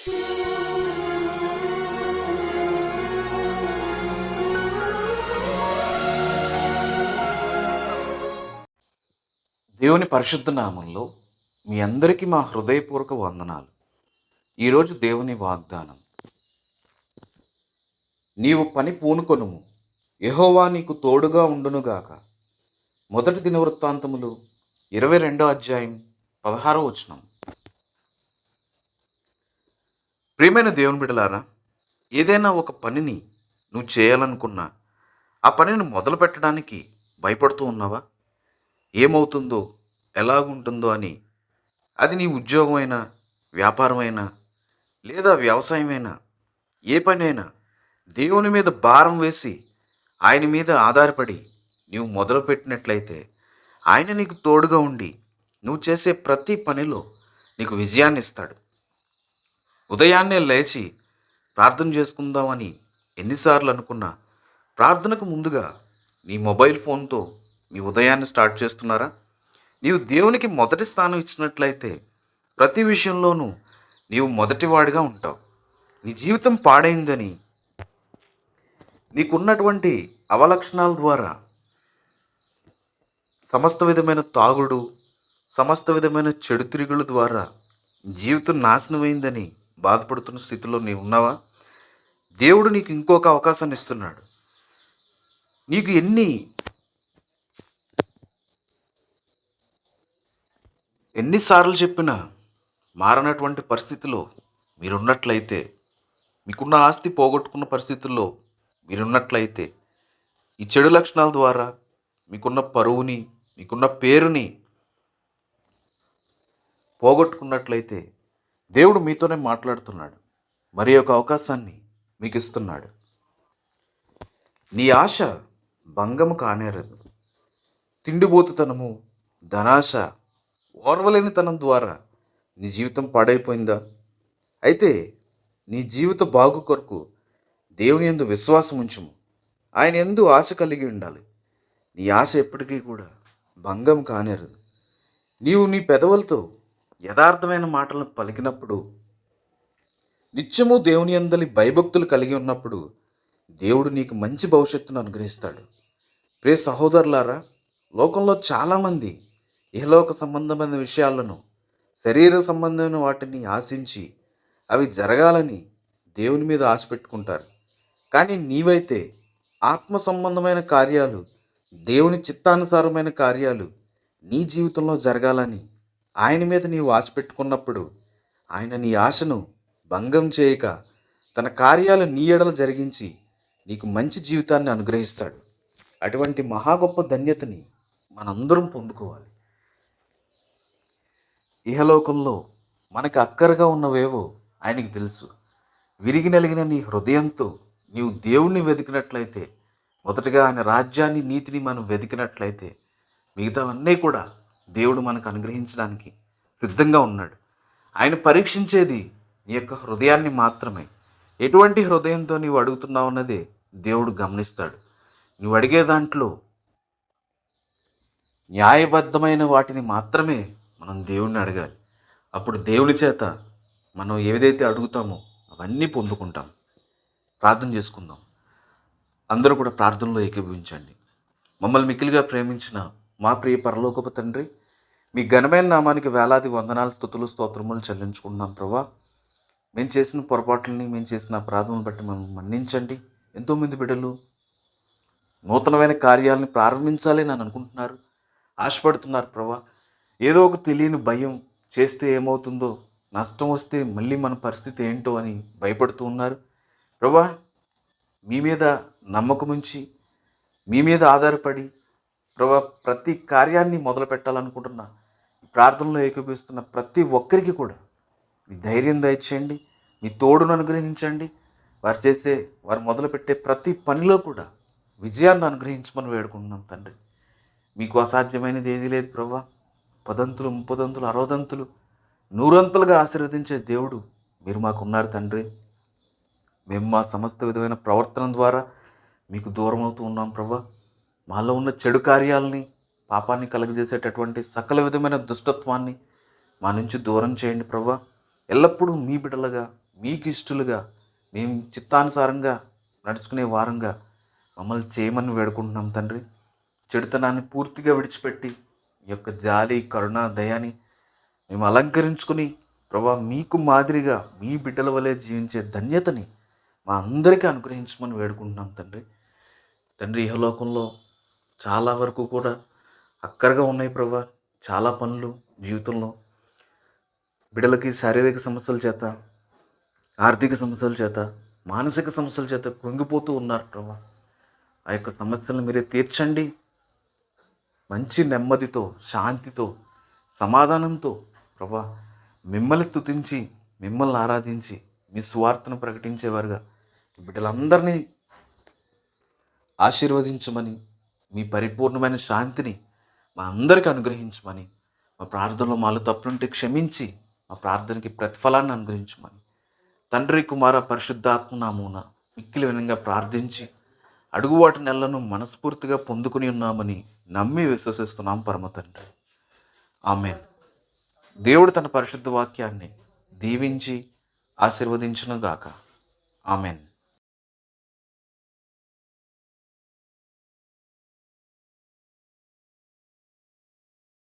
దేవుని పరిశుద్ధ నామంలో మీ అందరికీ మా హృదయపూర్వక వందనాలు. ఈరోజు దేవుని వాగ్దానం. నీవు పని పూనుకొనుము. యహోవా నీకు తోడుగా ఉండునుగాక. మొదటి దినవృత్తాంతములు ఇరవై రెండో అధ్యాయం పదహారో వచనం. ప్రియమైన దేవుని బిడలారా ఏదైనా ఒక పనిని నువ్వు చేయాలనుకున్నా ఆ పనిని మొదలు పెట్టడానికి భయపడుతూ ఉన్నావా? ఏమవుతుందో ఎలాగుంటుందో అని అది నీ ఉద్యోగమైనా వ్యాపారమైనా లేదా వ్యవసాయమైనా ఏ పనైనా దేవుని మీద భారం వేసి ఆయన మీద ఆధారపడి నీవు మొదలుపెట్టినట్లయితే ఆయన నీకు తోడుగా ఉండి నువ్వు చేసే ప్రతి పనిలో నీకు విజయాన్ని ఇస్తాడు ఉదయాన్నే లేచి ప్రార్థన చేసుకుందామని ఎన్నిసార్లు అనుకున్నా ప్రార్థనకు ముందుగా నీ మొబైల్ ఫోన్తో మీ ఉదయాన్ని స్టార్ట్ చేస్తున్నారా? నీవు దేవునికి మొదటి స్థానం ఇచ్చినట్లయితే ప్రతి విషయంలోనూ నీవు మొదటివాడిగా ఉంటావు. నీ జీవితం పాడైందని నీకున్నటువంటి అవలక్షణాల ద్వారా సమస్త విధమైన తాగుడు సమస్త విధమైన చెడు తిరుగుల ద్వారా జీవితం నాశనమైందని బాధపడుతున్న స్థితిలో నీవు ఉన్నావా? దేవుడు నీకు ఇంకొక అవకాశాన్ని ఇస్తున్నాడు. నీకు ఎన్ని ఎన్నిసార్లు చెప్పినా మారనటువంటి పరిస్థితిలో మీరున్నట్లయితే మీకున్న ఆస్తి పోగొట్టుకున్న పరిస్థితుల్లో మీరున్నట్లయితే ఈ చెడు లక్షణాల ద్వారా మీకున్న పరువుని మీకున్న పేరుని పోగొట్టుకున్నట్లయితే దేవుడు మీతోనే మాట్లాడుతున్నాడు. మరి ఒక అవకాశాన్ని మీకు ఇస్తున్నాడు నీ ఆశ భంగము కానేరదు. తిండిబోతుతనము ధనాశ ఓర్వలేనితనం ద్వారా నీ జీవితం పాడైపోయిందా? అయితే నీ జీవిత బాగు కొరకు దేవుని ఎందు విశ్వాసం ఉంచుము. ఆయన ఎందు ఆశ కలిగి ఉండాలి. నీ ఆశ ఎప్పటికీ కూడా భంగం కానేరదు. నీవు నీ పెదవులతో యథార్థమైన మాటలను పలికినప్పుడు నిత్యము దేవుని అందలి భయభక్తులు కలిగి ఉన్నప్పుడు దేవుడు నీకు మంచి భవిష్యత్తును అనుగ్రహిస్తాడు. ప్రే సహోదరులారా లోకంలో చాలామంది ఇహలోక సంబంధమైన విషయాలను శరీర సంబంధమైన వాటిని ఆశించి అవి జరగాలని దేవుని మీద ఆశ పెట్టుకుంటారు. కానీ నీవైతే ఆత్మ సంబంధమైన కార్యాలు దేవుని చిత్తానుసారమైన కార్యాలు నీ జీవితంలో జరగాలని ఆయన మీద నీవు ఆశ పెట్టుకున్నప్పుడు ఆయన నీ ఆశను భంగం చేయక తన కార్యాలు నీ ఎడలు జరిగించి నీకు మంచి జీవితాన్ని అనుగ్రహిస్తాడు. అటువంటి మహా గొప్ప ధన్యతని మనందరం పొందుకోవాలి. ఇహలోకంలో మనకు అక్కరగా ఉన్నవేవో ఆయనకి తెలుసు. విరిగి నలిగిన నీ హృదయంతో నీవు దేవుణ్ణి వెతికినట్లయితే మొదటగా ఆయన రాజ్యాన్ని నీతిని మనం వెతికినట్లయితే మిగతావన్నీ కూడా దేవుడు మనకు అనుగ్రహించడానికి సిద్ధంగా ఉన్నాడు. ఆయన పరీక్షించేది నీ యొక్క హృదయాన్ని మాత్రమే. ఎటువంటి హృదయంతో నీవు అడుగుతున్నావు అన్నదే దేవుడు గమనిస్తాడు. నువ్వు అడిగే దాంట్లో న్యాయబద్ధమైన వాటిని మాత్రమే మనం దేవుణ్ణి అడగాలి. అప్పుడు దేవుని చేత మనం ఏదైతే అడుగుతామో అవన్నీ పొందుకుంటాం. ప్రార్థన చేసుకుందాం. అందరూ కూడా ప్రార్థనలో ఏకీభవించండి. మమ్మల్ని మిక్కిలిగా ప్రేమించిన మా ప్రియ పరలోకపు తండ్రి మీ ఘనమైన నామానికి వేలాది వందనాలు స్థుతులు స్తోత్రములు చెల్లించుకుంటున్నాం ప్రభా. మేము చేసిన పొరపాట్లని మేము చేసిన అపరాధములను బట్టి మనం మన్నించండి. ఎంతోమంది బిడ్డలు నూతనమైన కార్యాలను ప్రారంభించాలి అని అనుకుంటున్నారు. ఆశపడుతున్నారు ప్రభా. ఏదో ఒక తెలియని భయం చేస్తే ఏమవుతుందో నష్టం వస్తే మళ్ళీ మన పరిస్థితి ఏంటో అని భయపడుతూ ఉన్నారు. ప్రభా మీ మీద నమ్మకం ఉంచి మీ మీద ఆధారపడి ప్రభా ప్రతి కార్యాన్ని మొదలు పెట్టాలనుకుంటున్న ప్రార్థనలో ఏకీపిస్తున్న ప్రతి ఒక్కరికి కూడా మీ ధైర్యం దయచేయండి మీ తోడును అనుగ్రహించండి. వారు చేసే వారు మొదలుపెట్టే ప్రతి పనిలో కూడా విజయాన్ని అనుగ్రహించమని వేడుకుంటున్నాం తండ్రి. మీకు అసాధ్యమైనది ఏదీ లేదు ప్రభా. పదంతులు ముప్పదంతులు అరవదంతులు నూరంతులుగా ఆశీర్వదించే దేవుడు మీరు మాకున్నారు తండ్రి. మేము మా సమస్త విధమైన ప్రవర్తన ద్వారా మీకు దూరం అవుతూ ఉన్నాం ప్రభా. మాలో ఉన్న చెడు కార్యాలని పాపాన్ని కలుగజేసేటటువంటి సకల విధమైన దుష్టత్వాన్ని మా నుంచి దూరం చేయండి ప్రభా ఎల్లప్పుడూ మీ బిడ్డలుగా మీకు ఇష్టలుగా మేము చిత్తానుసారంగా నడుచుకునే వారంగా మమ్మల్ని చేయమని వేడుకుంటున్నాం తండ్రి. చెడుతనాన్ని పూర్తిగా విడిచిపెట్టి ఈ యొక్క జాలి కరుణ దయాని మేము అలంకరించుకుని ప్రభా మీకు మాదిరిగా మీ బిడ్డల వలె జీవించే ధన్యతని మా అందరికీ అనుగ్రహించమని వేడుకుంటున్నాం తండ్రి. తండ్రి ఇహలోకంలో చాలా వరకు కూడా అక్కరగా ఉన్నాయి ప్రభా. చాలా పనులు జీవితంలో. బిడ్డలకి శారీరక సమస్యల చేత ఆర్థిక సమస్యల చేత మానసిక సమస్యల చేత కృంగిపోతూ ఉన్నారు ప్రభా. ఆ యొక్క సమస్యలను మీరే తీర్చండి. మంచి నెమ్మదితో శాంతితో సమాధానంతో ప్రభా మిమ్మల్ని స్తుతించి మిమ్మల్ని ఆరాధించి మీ స్వార్థను ప్రకటించేవారుగా బిడ్డలందరినీ ఆశీర్వదించమని మీ పరిపూర్ణమైన శాంతిని మా అందరికీ అనుగ్రహించమని మా ప్రార్థనలో మాలో తప్పులుంటే క్షమించి మా ప్రార్థనకి ప్రతిఫలాన్ని అనుగ్రహించమని. తండ్రి కుమార పరిశుద్ధాత్మ నామూన మిక్కిలి వినంగా ప్రార్థించి అడుగువాటి నెలను మనస్ఫూర్తిగా పొందుకుని ఉన్నామని నమ్మి విశ్వసిస్తున్నాం పరమ తండ్రి. ఆమెన్. దేవుడు తన పరిశుద్ధ వాక్యాన్ని దీవించి ఆశీర్వదించునుగాక. ఆమెన్.